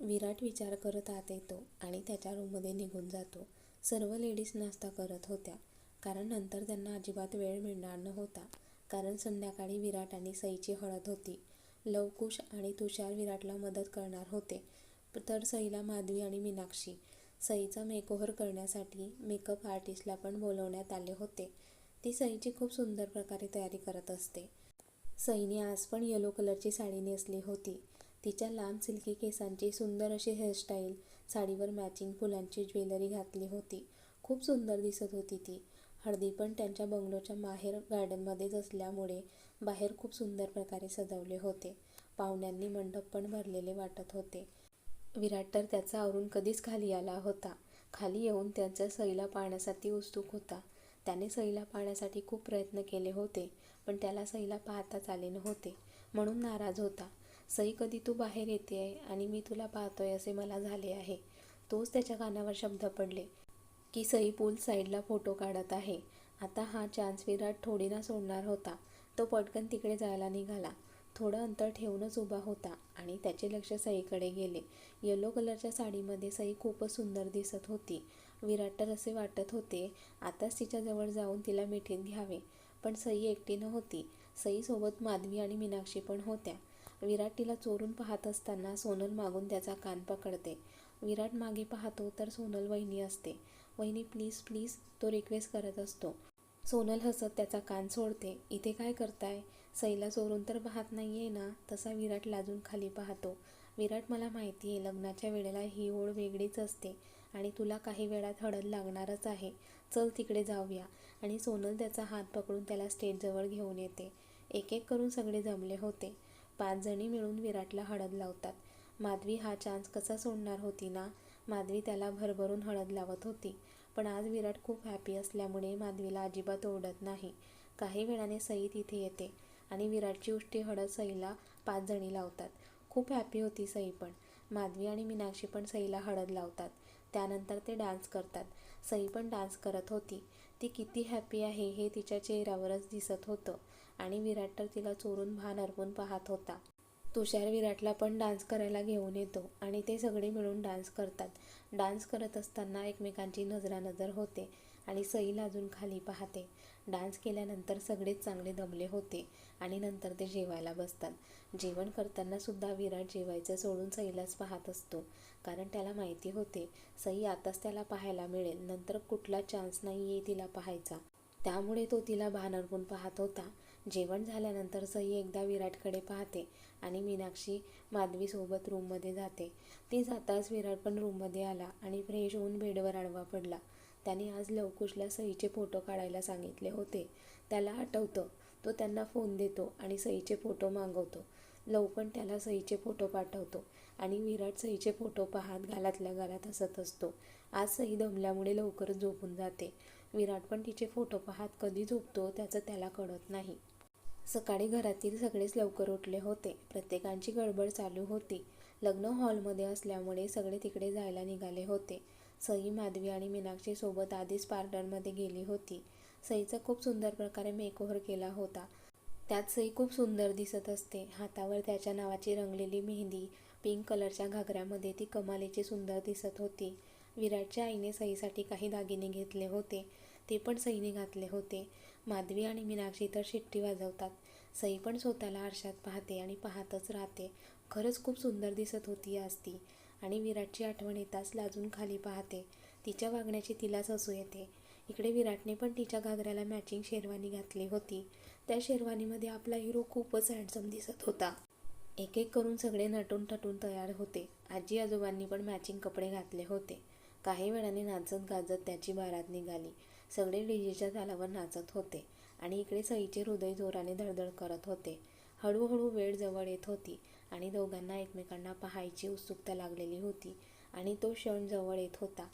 विराट विचार करत आत येतो आणि त्याच्या रूममध्ये निघून जातो. सर्व लेडीज नाश्ता करत होत्या. कारण नंतर त्यांना अजिबात वेळ मिळणार नव्हता. कारण संध्याकाळी विराट आणि सईची हळद होती. लवकुश आणि तुषार विराटला मदत करणार होते. तर सईला माधवी आणि मीनाक्षी. सईचा मेकओव्हर करण्यासाठी मेकअप आर्टिस्टला पण बोलवण्यात आले होते. ती सईची खूप सुंदर प्रकारे तयारी करत असते. सईने आज पण येलो कलरची साडी नेसली होती. तिच्या लांब सिल्की केसांची सुंदर अशी हेअरस्टाईल साडीवर मॅचिंग फुलांची ज्वेलरी घातली होती. खूप सुंदर दिसत होती ती. हळदी पण त्यांच्या बंगलोच्या माहेर गार्डनमध्येच असल्यामुळे बाहेर खूप सुंदर प्रकारे सजवले होते. पाहुण्यांनी मंडप पण भरलेले वाटत होते. विराट तर त्याचा आवरून कधीच खाली आला होता. खाली येऊन त्यांचा सईला पाहण्यासाठी उत्सुक होता. त्याने सईला पाहण्यासाठी खूप प्रयत्न केले होते पण त्याला सईला पाहताच आले नव्हते. म्हणून नाराज होता. सई कधी तू बाहेर येते आहे आणि मी तुला पाहतोय असे मला झाले आहे. तोच त्याच्या कानावर शब्द पडले. की सई पूल साईडला फोटो काढत आहे. आता हा चान्स विराट थोडीना सोडणार होता. तो पटकन तिकडे जायला निघाला. थोडं अंतर ठेवूनच उभा होता आणि त्याचे लक्ष सईकडे गेले. येलो कलरच्या साडीमध्ये सई खूपच सुंदर दिसत होती. विराट तर असे वाटत होते आताच तिच्याजवळ जाऊन तिला मिठीत घ्यावे. पण सई एकटी नव्हती. सईसोबत माधवी आणि मीनाक्षी पण होत्या. विराट तिला चोरून पाहत असताना सोनल मागून त्याचा कान पकडते. विराट मागे पाहतो तर सोनल वहिनी असते. वहिनी प्लीज प्लीज तो रिक्वेस्ट करत असतो. सोनल हसत त्याचा कान सोडते. इथे काय करताय? सईला चोरून तर पाहत नाही आहे ना? तसा विराट लाजून खाली पाहतो. विराट मला माहिती आहे लग्नाच्या वेळेला ही ओढ वेगळीच असते आणि तुला काही वेळात हळद लागणारच आहे. चल तिकडे जाऊया. आणि सोनल त्याचा हात पकडून त्याला स्टेजजवळ घेऊन येते. एक एक करून सगळे जमले होते. पाच जणी मिळून विराटला हळद लावतात. माधवी हा चान्स कसा सोडणार होती ना माधवी त्याला भरभरून हळद लावत होती. पण आज विराट खूप हॅपी असल्यामुळे माधवीला अजिबात ओढत नाही. काही वेळाने सई तिथे येते आणि विराटची उष्टी हळद सईला पाच जणी लावतात. खूप हॅपी होती सई पण. माधवी आणि मीनाक्षी पण सईला हळद लावतात. त्यानंतर ते डान्स करतात. सई पण डान्स करत होती. ती किती हॅपी आहे हे तिच्या चेहऱ्यावरच दिसत होतं. आणि विराट तर तिला चोरून भान अर्पून पाहत होता. तुषार विराटला पण डान्स करायला घेऊन येतो आणि ते सगळे मिळून डान्स करतात. डान्स करत असताना एकमेकांची नजरानजर होते आणि सई लाजून खाली पाहते. डान्स केल्यानंतर सगळेच चांगले दमले होते आणि नंतर ते जेवायला बसतात. जेवण करताना सुद्धा विराट जेवायचं सोडून सईलाच पाहत असतो. कारण त्याला माहिती होते सई आताच त्याला पाहायला मिळेल. नंतर कुठला चान्स नाही आहे तिला पाहायचा. त्यामुळे तो तिला भान अर्पून पाहत होता. जेवण झाल्यानंतर सई एकदा विराटकडे पाहते आणि मीनाक्षी माधवीसोबत रूममध्ये जाते. ती जाताच विराट पण रूममध्ये आला आणि फ्रेश होऊन बेडवर आडवा पडला. त्याने आज लवकुशला सईचे फोटो काढायला सांगितले होते. त्याला आठवतं तो त्यांना फोन देतो आणि सईचे फोटो मागवतो. लव पण त्याला सईचे फोटो पाठवतो आणि विराट सईचे फोटो पाहत गालातल्या गालात हसत असतो. आज सई दमल्यामुळे लवकरच झोपून जाते. विराट पण तिचे फोटो पाहत कधी झोपतो त्याचं त्याला कळत नाही. सकाळी घरातील सगळेच लवकर उठले होते. प्रत्येकांची गडबड चालू होती. लग्न हॉलमध्ये असल्यामुळे सगळे तिकडे जायला निघाले होते. सई माधवी आणि मीनाक्षी सोबत आधीच पार्लरमध्ये गेली होती. सईचा खूप सुंदर प्रकारे मेकओव्हर केला होता. त्यात सई खूप सुंदर दिसत असते. हातावर त्याच्या नावाची रंगलेली मेहंदी पिंक कलरच्या घागऱ्यामध्ये ती कमालीची सुंदर दिसत होती. विराटच्या आईने सईसाठी काही दागिने घेतले होते. ते पण सईने घातले होते. माधवी आणि मीनाक्षी तर शिट्टी वाजवतात. सई पण स्वतःला आरशात पाहते आणि पाहतच राहते. खरंच खूप सुंदर दिसत होती आज ती आणि विराटची आठवण येताच लाजून खाली पाहते. तिच्या वागण्याची तिलाच हसू येते. इकडे विराटने पण तिच्या घागऱ्याला मॅचिंग शेरवानी घातली होती. त्या शेरवानीमध्ये आपला हिरो खूपच हँडसम दिसत होता. एक एक करून सगळे नटून टटून तयार होते. आजी आजोबांनी पण मॅचिंग कपडे घातले होते. काही वेळाने नाचत गाजत त्याची बारात निघाली. सगळे डीजेच्या तालावर नाचत होते आणि इकडे सईचे हृदय जोराने धडधड करत होते. हळूहळू वेळ जवळ येत होती आणि दोघांना एकमेकांना पाहायची उत्सुकता लागलेली होती आणि तो क्षण जवळ येत होता.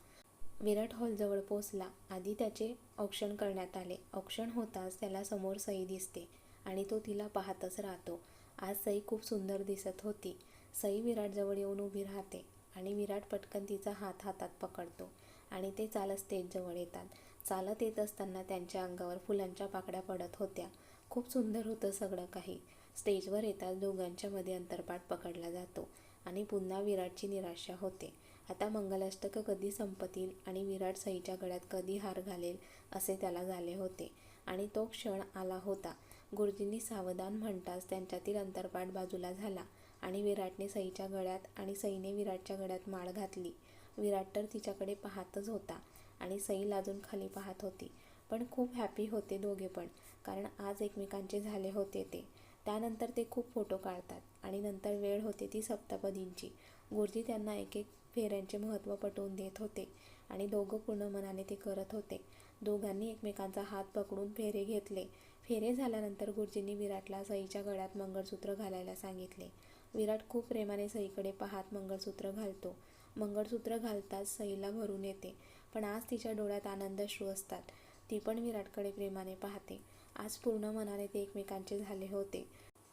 विराट हॉलजवळ पोचला आधी त्याचे औक्षण करण्यात आले. औक्षण होताच त्याला समोर सई दिसते आणि तो तिला पाहतच राहतो. आज सई खूप सुंदर दिसत होती. सई विराटजवळ येऊन उभी राहते आणि विराट पटकन तिचा हात हातात पकडतो आणि ते चालत स्टेजजवळ येतात. चालत येत असताना त्यांच्या अंगावर फुलांच्या पाकड्या पडत होत्या. खूप सुंदर होतं सगळं काही. स्टेजवर येताच दोघांच्या मध्ये अंतरपाठ पकडला जातो आणि पुन्हा विराटची निराशा होते. आता मंगलाष्टकं कधी संपतील आणि विराट सईच्या गळ्यात कधी हार घालेल असे त्याला झाले होते. आणि तो क्षण आला होता. गुरुजींनी सावधान म्हणताच त्यांच्यातील अंतरपाठ बाजूला झाला आणि विराटने सईच्या गळ्यात आणि सईने विराटच्या गळ्यात माळ घातली. विराट तर तिच्याकडे पाहतच होता. आणि सई लाजून खाली पाहत होती. पण खूप हॅपी होते दोघे पण कारण आज एकमेकांचे झाले होते ते. त्यानंतर ते खूप फोटो काढतात आणि नंतर वेळ होते ती सप्तपदींची. गुरुजी त्यांना एक एक फेऱ्यांचे महत्त्व पटवून देत होते आणि दोघं पूर्ण मनाने ते करत होते. दोघांनी एकमेकांचा हात पकडून फेरे घेतले. फेरे झाल्यानंतर गुरुजींनी विराटला सईच्या गळ्यात मंगळसूत्र घालायला सांगितले. विराट खूप प्रेमाने सईकडे पाहत मंगळसूत्र घालतो. मंगळसूत्र घालताच सईला भरून येते. पण आज तिच्या डोळ्यात आनंदश्रू असतात. ती पण विराटकडे प्रेमाने पाहते. आज पूर्ण मनाने ते एकमेकांचे झाले होते.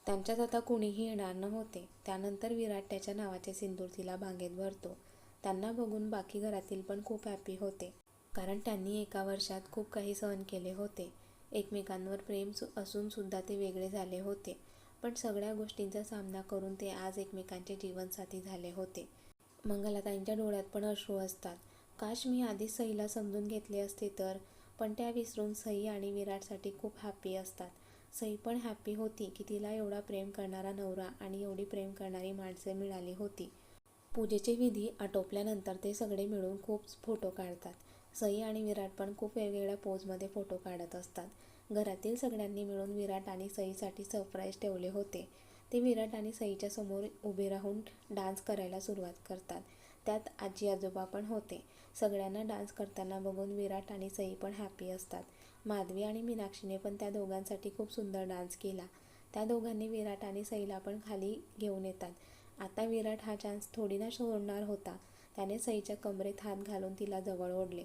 त्यांच्यात आता कुणीही येणार नव्हते. त्यानंतर विराट त्याच्या नावाचे सिंदूर तिला भांगेत भरतो. त्यांना बघून बाकी घरातील पण खूप हॅपी होते. कारण त्यांनी एका वर्षात खूप काही सहन केले होते. एकमेकांवर प्रेम सु ते वेगळे झाले होते. पण सगळ्या गोष्टींचा सामना करून ते आज एकमेकांचे जीवनसाथी झाले होते. मंगलाताईंच्या डोळ्यात पण अश्रू असतात. काश मी आधी सईला समजून घेतले असते तर पण त्या विसरून सई आणि विराटसाठी खूप हॅपी असतात. सई पण हॅपी होती की तिला एवढा प्रेम करणारा नवरा आणि एवढी प्रेम करणारी माणसे मिळाली होती. पूजेचे विधी आटोपल्यानंतर ते सगळे मिळून खूप फोटो काढतात. सई आणि विराट पण खूप वेगवेगळ्या पोजमध्ये फोटो काढत असतात. घरातील सगळ्यांनी मिळून विराट आणि सईसाठी सरप्राईज ठेवले होते. ते विराट आणि सईच्या समोर उभे राहून डान्स करायला सुरुवात करतात. त्यात आजी आजोबा पण होते. सगळ्यांना डान्स करताना बघून विराट आणि सई पण हॅपी असतात. माधवी आणि मीनाक्षीने पण त्या दोघांसाठी खूप सुंदर डान्स केला. त्या दोघांनी विराट आणि सईला पण खाली घेऊन येतात. आता विराट हा चान्स थोडी ना सोडणार होता. त्याने सईच्या कमरेत हात घालून तिला जवळ ओढले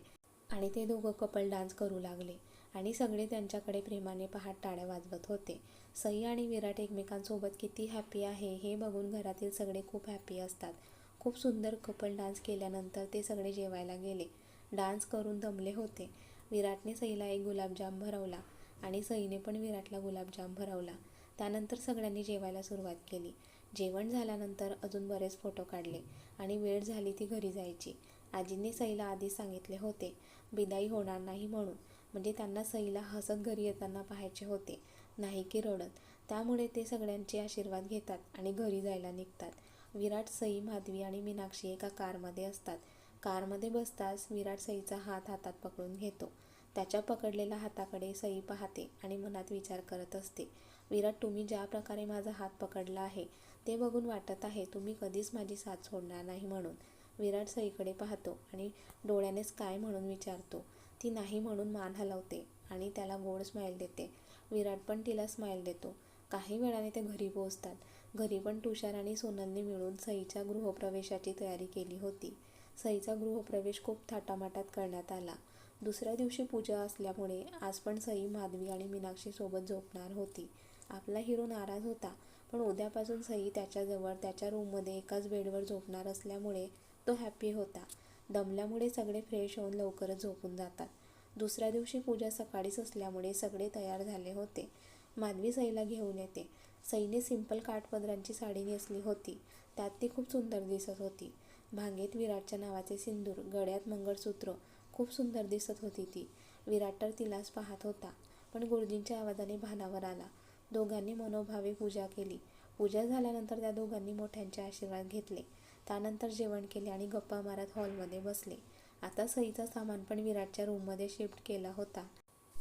आणि ते दोघं कपल डान्स करू लागले. आणि सगळे त्यांच्याकडे प्रेमाने पाहत टाळ्या वाजवत होते. सई आणि विराट एकमेकांसोबत किती हॅपी आहे हे बघून घरातील सगळे खूप हॅपी असतात. खूप सुंदर कपल डान्स केल्यानंतर ते सगळे जेवायला गेले. डान्स करून दमले होते. विराटने सईला एक गुलाबजाम भरवला आणि सईने पण विराटला गुलाबजाम भरवला. त्यानंतर सगळ्यांनी जेवायला सुरुवात केली. जेवण झाल्यानंतर अजून बरेच फोटो काढले आणि वेळ झाली ती घरी जायची. आजींनी सईला आधीच सांगितले होते बिदाई होणार नाही म्हणून. म्हणजे त्यांना सईला हसत घरी येताना पाहायचे होते. नाही की रडत. त्यामुळे ते सगळ्यांचे आशीर्वाद घेतात आणि घरी जायला निघतात. विराट सई माधवी आणि मीनाक्षी एका कारमध्ये असतात. कारमध्ये बसताच विराट सईचा हात हातात पकडून घेतो. त्याच्या पकडलेल्या हाताकडे सई पाहते आणि मनात विचार करत असते. विराट तुम्ही ज्या प्रकारे माझा हात पकडला आहे ते बघून वाटत आहे तुम्ही कधीच माझी साथ सोडणार नाही म्हणून. विराट सईकडे पाहतो आणि डोळ्यानेच काय म्हणून विचारतो. ती नाही म्हणून मान हलवते आणि त्याला गोड स्माईल देते. विराट पण तिला स्माईल देतो. काही वेळाने ते घरी पोहोचतात. घरी पण तुषार आणि सोनलने मिळून सईच्या गृहप्रवेशाची तयारी केली होती. सईचा गृहप्रवेश खूप थाटामाटात करण्यात आला. दुसऱ्या दिवशी पूजा असल्यामुळे आज पण सई माधवी आणि मीनाक्षीसोबत झोपणार होती. आपला हिरो नाराज होता पण उद्यापासून सई त्याच्याजवळ त्याच्या रूममध्ये एकाच बेडवर झोपणार असल्यामुळे तो हॅपी होता. दमल्यामुळे सगळे फ्रेश होऊन लवकरच झोपून जातात. दुसऱ्या दिवशी पूजा सकाळीच असल्यामुळे सगळे तयार झाले होते. माधवी सईला घेऊन येते. सईने सिंपल काठपदरांची साडी नेसली होती. त्यात ती खूप सुंदर दिसत होती. भांगेत विराटच्या नावाचे सिंदूर गळ्यात मंगळसूत्र खूप सुंदर दिसत होती ती. विराट तर तिलाच पाहत होता पण गुरुजींच्या आवाजाने भानावर आला. दोघांनी मनोभावे पूजा केली. पूजा झाल्यानंतर त्या दोघांनी मोठ्यांचे आशीर्वाद घेतले. त्यानंतर जेवण केले आणि गप्पा मारत हॉलमध्ये बसले. आता सईचा सामान पण विराटच्या रूममध्ये शिफ्ट केला होता.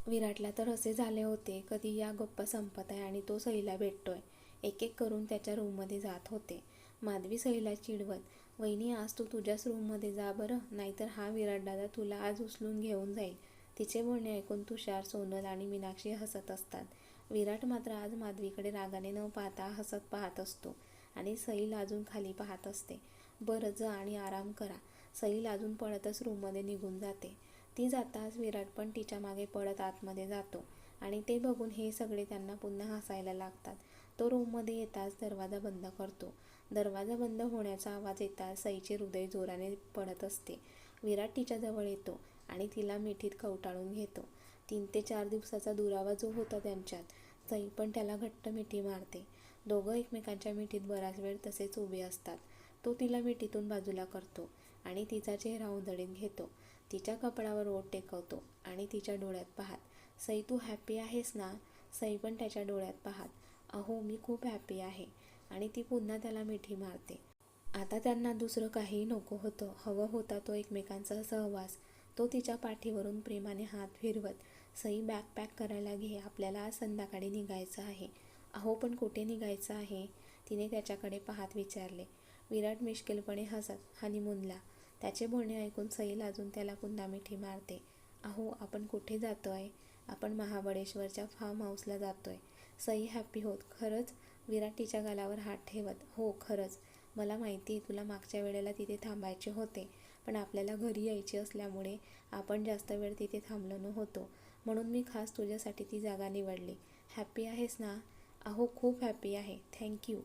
विराटला तर असे झाले होते कधी या गप्पा संपत आहे आणि तो सईला भेटतोय. एक एक करून त्याच्या रूममध्ये जात होते. माधवी सईला चिडवत वहिनी आज तू तुझ्याच रूममध्ये जा बरं नाहीतर हा विराट दादा तुला आज उचलून घेऊन जाईल. तिचे बोलणे ऐकून तुषार सोनल आणि मीनाक्षी हसत असतात. विराट मात्र आज माधवीकडे रागाने न पाहता हसत पाहत असतो आणि सई लाजून खाली पाहत असते. बरं जा आणि आराम करा. सई लाजून पळतच रूममध्ये निघून जाते. ती जाताच विराट पण तिच्यामागे पळत आतमध्ये जातो आणि ते बघून हे सगळे त्यांना पुन्हा हसायला लागतात. तो रूममध्ये येताच दरवाजा बंद करतो. दरवाजा बंद होण्याचा आवाज येताच सईचे हृदय जोराने पडत असते. विराट तिच्याजवळ येतो आणि तिला मिठीत कवटाळून घेतो. तीन ते चार दिवसाचा दुरावा जो होता त्यांच्यात सई पण त्याला घट्ट मिठी मारते. दोघं एकमेकांच्या मिठीत बराच वेळ तसेच उभे असतात. तो तिला मिठीतून बाजूला करतो. आणि तिचा चेहरा उधळीत घेतो. तिच्या कपडावर ओट टेकवतो आणि तिच्या डोळ्यात पाहत सई तू हॅपी आहेस ना? सई पण त्याच्या डोळ्यात पाहत अहो मी खूप हॅपी आहे. आणि ती पुन्हा त्याला मिठी मारते. आता त्यांना दुसरं काहीही नको होतं. हवं होता तो एकमेकांचा सहवास. तो तिच्या पाठीवरून प्रेमाने हात फिरवत सई बॅग पॅक करायला घे. आपल्याला आज संध्याकाळी निघायचं आहे. अहो पण कुठे निघायचं आहे? तिने त्याच्याकडे पाहत विचारले. विराट मिश्किलपणे हसत हनीमूनला. त्याचे बोलणे ऐकून सई लाजून त्याला पुन्हा मिठी मारते. अहो आपण कुठे जातो आहे आपण महाबळेश्वरच्या फार्म हाऊसला जातो आहे सई हॅपी होत. खरंच? विराट तिच्या गालावर हात ठेवत. हो खरंच. मला माहिती आहे तुला मागच्या वेळेला तिथे थांबायचे होते. पण आपल्याला घरी यायचे असल्यामुळे आपण जास्त वेळ तिथे थांबलो नव्हतो. म्हणून मी खास तुझ्यासाठी ती जागा निवडली. हॅपी आहेस ना? अहो खूप हॅपी आहे. थँक्यू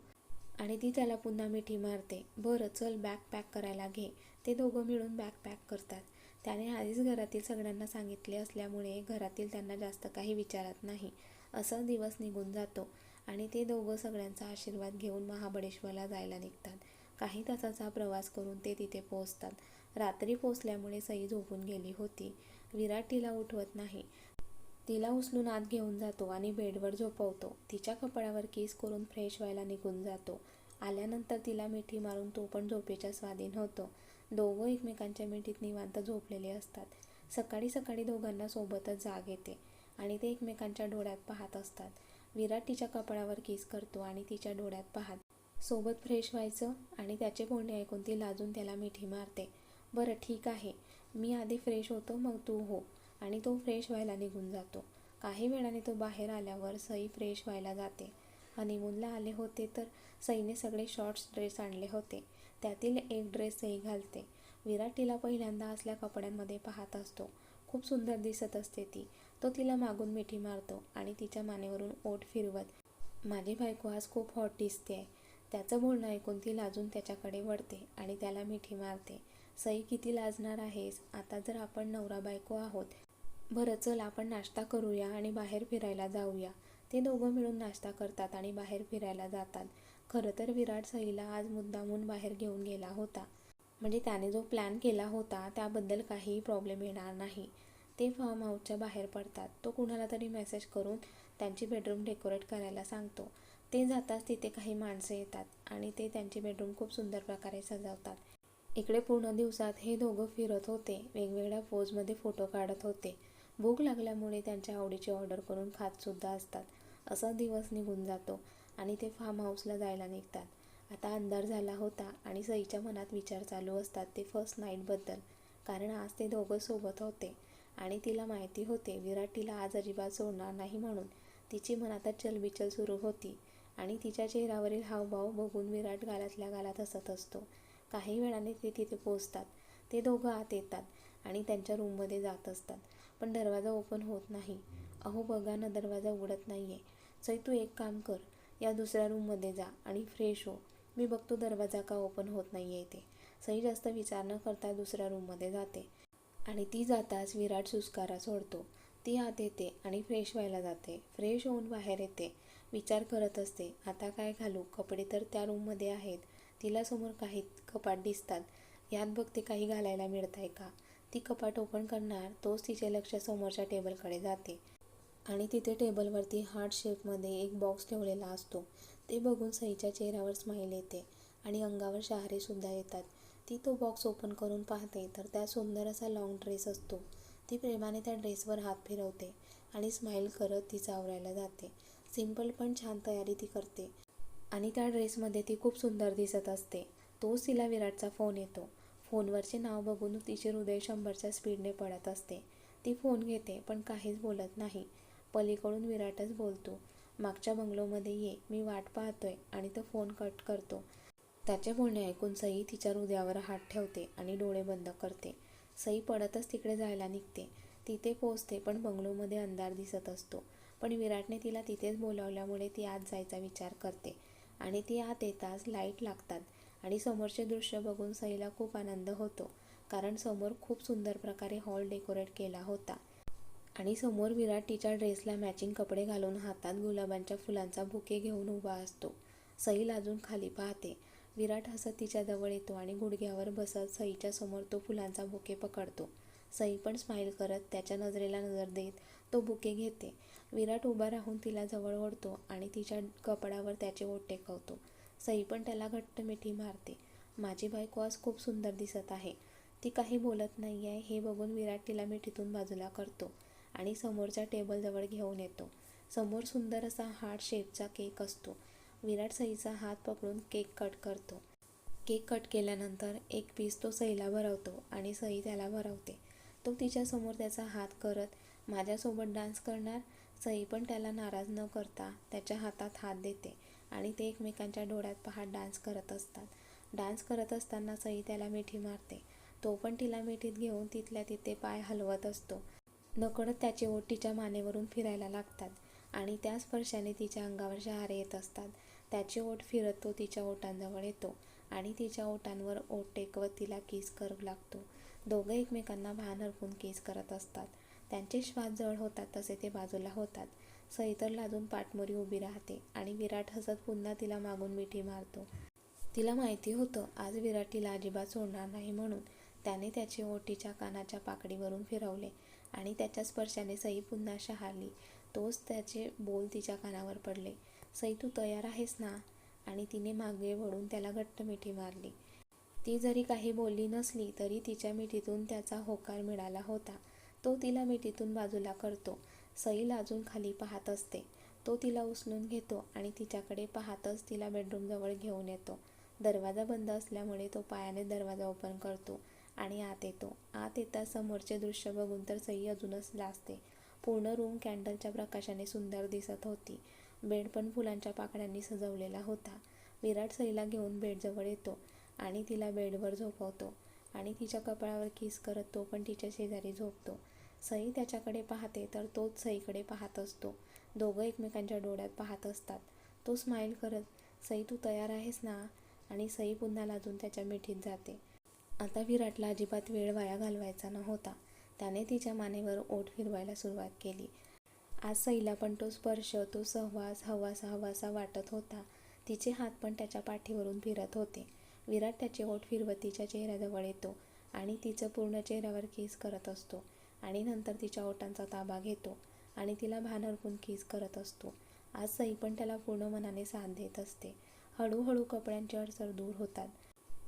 आणि ती त्याला पुन्हा मिठी मारते. बरं चल बॅग पॅक करायला घे. ते दोघं मिळून बॅग पॅक करतात. त्याने आधीच घरातील सगळ्यांना सांगितले असल्यामुळे घरातील त्यांना जास्त काही विचारत नाही. असं दिवस निघून जातो आणि ते दोघं सगळ्यांचा आशीर्वाद घेऊन महाबळेश्वरला जायला निघतात. काही तासाचा प्रवास करून ते तिथे पोहोचतात. रात्री पोचल्यामुळे सई झोपून गेली होती. विराट तिला उठवत नाही. तिला उचलून आत घेऊन जातो आणि बेडवर झोपवतो. तिच्या कपड्यावर किस करून फ्रेश व्हायला निघून जातो. आल्यानंतर तिला मिठी मारून तो पण झोपेच्या स्वाधीन होतो. दोघं एकमेकांच्या मिठीत निवांत झोपलेले असतात. सकाळी सकाळी दोघांना सोबतच जाग येते आणि ते एकमेकांच्या डोळ्यात पाहत असतात. विराट तिच्या कपाळावर किस करतो आणि तिच्या डोळ्यात पाहत सोबत फ्रेश व्हायचं आणि त्याचे बोलणे ऐकून ती लाजून त्याला मिठी मारते. बरं ठीक आहे. मी आधी फ्रेश होतो मग तू हो. आणि तो फ्रेश व्हायला निघून जातो. काही वेळाने तो बाहेर आल्यावर सई फ्रेश व्हायला जाते. हनीमूनला आले होते तर सईने सगळे शॉर्ट्स ड्रेस आणले होते. त्यातील एक ड्रेस सई घालते. विराट तिला पहिल्यांदा असल्या कपड्यांमध्ये पाहत असतो. खूप सुंदर दिसत असते ती. तो तिला मागून मिठी मारतो आणि तिच्या मानेवरून ओठ फिरवत माझी बायको आज खूप हॉट दिसते आहे त्याचं बोलणं ऐकून ती लाजून त्याच्याकडे वळते आणि त्याला मिठी मारते. सई किती लाजणार आहेस? आता जर आपण नवरा बायको आहोत बरं चल आपण नाश्ता करूया आणि बाहेर फिरायला जाऊया. ते दोघं मिळून नाश्ता करतात आणि बाहेर फिरायला जातात. खरं तर विराट सईला आज मुद्दामून बाहेर घेऊन गेला होता. म्हणजे त्याने जो प्लॅन केला होता त्याबद्दल काहीही प्रॉब्लेम येणार नाही. ते फार्म हाऊसच्या बाहेर पडतात. तो कुणाला तरी मेसेज करून त्यांची बेडरूम डेकोरेट करायला सांगतो. ते जाताच तिथे काही माणसं येतात आणि ते त्यांची बेडरूम खूप सुंदर प्रकारे सजवतात. इकडे पूर्ण दिवसात हे दोघं फिरत होते. वेगवेगळ्या पोजमध्ये फोटो काढत होते. भूक लागल्यामुळे त्यांच्या आवडीची ऑर्डर करून खातसुद्धा असतात. असा दिवस निघून जातो आणि ते फार्म हाऊसला जायला निघतात. आता अंधार झाला होता आणि सईच्या मनात विचार चालू असतात ते फर्स्ट नाईटबद्दल कारण आज ते दोघं सोबत होते आणि तिला माहिती होते विराट तिला आज अजिबात सोडणार नाही म्हणून. तिची मनातच चलबिचल सुरू होती आणि तिच्या चेहऱ्यावरील हावभाव बघून विराट गालातल्या गालात हसत असतो. काही वेळाने ते तिथे पोचतात ते दोघं आत येतात आणि त्यांच्या रूममध्ये जात असतात. पण दरवाजा ओपन होत नाही. अहो बघा ना दरवाजा उघडत नाही आहे सई तू एक काम कर. या दुसऱ्या रूममध्ये जा आणि फ्रेश हो. मी बघतो दरवाजा का ओपन होत नाही आहे ते सई जास्त विचार न करता दुसऱ्या रूममध्ये जाते. आणि ती जाताच विराट सुस्कारा सोडतो. ती आत येते आणि फ्रेश व्हायला जाते. फ्रेश होऊन बाहेर येते. विचार करत असते आता काय घालू? कपडे तर त्या रूममध्ये आहेत. तिला समोर काही कपाट दिसतात. यात बघते काही घालायला मिळत आहे का? ती कपाट ओपन करणार तोच तिचे लक्ष समोरच्या टेबलकडे जाते. आणि तिथे टेबलवरती हार्ट शेपमध्ये एक बॉक्स ठेवलेला असतो. ते बघून सईच्या चेहऱ्यावर स्माईल येते आणि अंगावर शहारेसुद्धा येतात. ती तो बॉक्स ओपन करून पाहते तर त्या सुंदर असा लाँग ड्रेस असतो. ती प्रेमाने त्या ड्रेसवर हात फिरवते आणि स्माईल करत ती चावरायला जाते. सिंपल पण छान तयारी ती करते. आणि त्या ड्रेसमध्ये ती खूप सुंदर दिसत असते. तोच तिला विराटचा फोन येतो. फोनवरचे नाव बघून तिचे हृदय शंभरच्या स्पीडने पडत असते. ती फोन घेते पण काहीच बोलत नाही. पलीकडून विराटच बोलतो मागच्या बंगलोमध्ये ये मी वाट पाहतोय आणि तो फोन कट करतो त्याचे बोलणे ऐकून सई तिच्या हृदयावर हात ठेवते आणि डोळे बंद करते. सई पडतच तिकडे जायला निघते. तिथे पोचते पण बंगलोमध्ये अंधार दिसत असतो. पण विराटने तिला तिथेच बोलावल्यामुळे ती आत जायचा विचार करते आणि ती आत येताच लाइट लागतात. आणि समोरचे दृश्य बघून सईला खूप आनंद होतो कारण समोर खूप सुंदर प्रकारे हॉल डेकोरेट केला होता. आणि समोर विराट तिच्या ड्रेसला मॅचिंग कपडे घालून हातात गुलाबांच्या फुलांचा बुके घेऊन उभा असतो. सई लाजून खाली पाहते. विराट हसत तिच्याजवळ येतो आणि गुडघ्यावर बसत सईच्या समोर तो फुलांचा बुके पकडतो. सई पण स्माईल करत त्याच्या नजरेला नजर देत तो बुके घेते. विराट उभा राहून तिला जवळ ओढतो आणि तिच्या कपडावर त्याचे ओठ टेकवतो सई पण त्याला घट्ट मिठी मारते. माझी बायको आज खूप सुंदर दिसत आहे. ती काही बोलत नाही आहे हे बघून विराट तिला मिठीतून बाजूला करतो आणि समोरच्या टेबलजवळ घेऊन येतो. समोर सुंदर असा हार्ट शेपचा केक असतो. विराट सईचा हात पकडून केक कट करतो. केक कट केल्यानंतर एक पीस तो सईला भरवतो आणि सई त्याला भरवते. तो तिच्यासमोर त्याचा हात करत माझ्यासोबत डान्स करणार? सई पण त्याला नाराज न करता त्याच्या हातात हात देते. आणि ते एकमेकांच्या डोळ्यात पाहत डान्स करत असतात. डान्स करत असताना सई त्याला मिठी मारते. तो पण तिला मिठीत घेऊन तिथल्या तिथे पाय हलवत असतो. नकळत त्याचे ओठ तिच्या मानेवरून फिरायला लागतात आणि त्या स्पर्शाने तिच्या अंगावर शहारे येत असतात. त्याचे ओठ फिरत तो तिच्या ओठांजवळ येतो आणि तिच्या ओठांवर ओठ टेकवत तिला किस करू लागतो. दोघं एकमेकांना भान हरपून केस करत असतात. त्यांचे श्वास जवळ होतात तसे ते बाजूला होतात. सई तर लाजून पाठमोरी उभी राहते आणि विराट हसत पुन्हा तिला मागून मिठी मारतो. तिला माहिती होतं आज विराट तिला अजिबात सोडणार नाही म्हणून त्याने त्याचे ओटीच्या कानाच्या पाकडीवरून फिरवले आणि त्याच्या स्पर्शाने सई पुन्हा शहारली. तोच त्याचे बोल तिच्या कानावर पडले. सई तू तयार आहेस ना? आणि तिने मागे वळून त्याला घट्ट मिठी मारली. ती जरी काही बोलली नसली तरी तिच्या मिठीतून त्याचा होकार मिळाला होता. तो तिला मिठीतून बाजूला करतो. सई लाजून खाली पाहत असते. तो तिला उचलून घेतो आणि तिच्याकडे पाहतच तिला बेडरूमजवळ घेऊन येतो. दरवाजा बंद असल्यामुळे तो पायाने दरवाजा ओपन करतो आणि आत येतो. आत येता समोरचे दृश्य बघून तर सई अजूनच लाजते. पूर्ण रूम कॅन्डलच्या प्रकाशाने सुंदर दिसत होती. बेड पण फुलांच्या पाकळ्यांनी सजवलेला होता. विराट सईला घेऊन बेडजवळ येतो आणि तिला बेडवर झोपवतो आणि तिच्या कपाळावर किस करत तो पण तिच्या शेजारी झोपतो. सई त्याच्याकडे पाहते तर तोच सईकडे पाहत असतो. दोघं एकमेकांच्या डोळ्यात पाहत असतात. तो स्माईल करत सई तू तयार आहेस ना? आणि सई पुन्हा लाजून त्याच्या मिठीत जाते. आता विराटला अजिबात वेळ वाया घालवायचा नव्हता. त्याने तिच्या मानेवर ओठ फिरवायला सुरुवात केली. आज सईला पण तो स्पर्श तो सहवास हवासा हवासा वाटत होता. तिचे हात पण त्याच्या पाठीवरून फिरत होते. विराट त्याचे ओठ फिरवत तिच्या चेहऱ्याजवळ येतो आणि तिचं पूर्ण चेहऱ्यावर केस करत असतो. आणि नंतर तिच्या ओठांचा ताबा घेतो आणि तिला भान हरपून किस करत असतो. आज सई पण त्याला पूर्ण मनाने साथ देत असते. हळूहळू कपड्यांची अडसर दूर होतात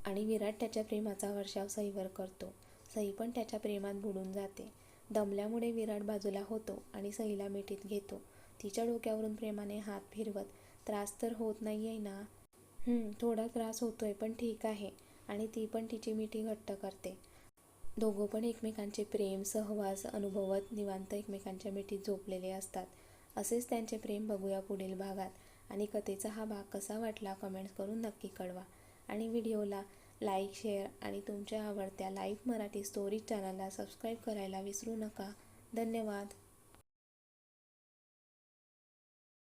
आणि विराट त्याच्या प्रेमाचा वर्षाव सईवर करतो. सई पण त्याच्या प्रेमात बुडून जाते. दमल्यामुळे विराट बाजूला होतो आणि सईला मिठीत घेतो. तिच्या डोक्यावरून प्रेमाने हात फिरवत त्रास तर होत नाही आहे ना थोडा त्रास होतोय पण ठीक आहे. आणि ती पण तिची मिठी घट्ट करते. दोघं पण एकमेकांचे प्रेम सहवास अनुभवत निवांत एकमेकांच्या मिठीत झोपलेले असतात. असेच त्यांचे प्रेम बघूया पुढील भागात. आणि कथेचा हा भाग कसा वाटला कमेंट्स करून नक्की कळवा. आणि व्हिडिओला लाईक शेअर आणि तुमच्या आवडत्या लाईव्ह मराठी स्टोरीज चॅनलला सबस्क्राईब करायला विसरू नका. धन्यवाद.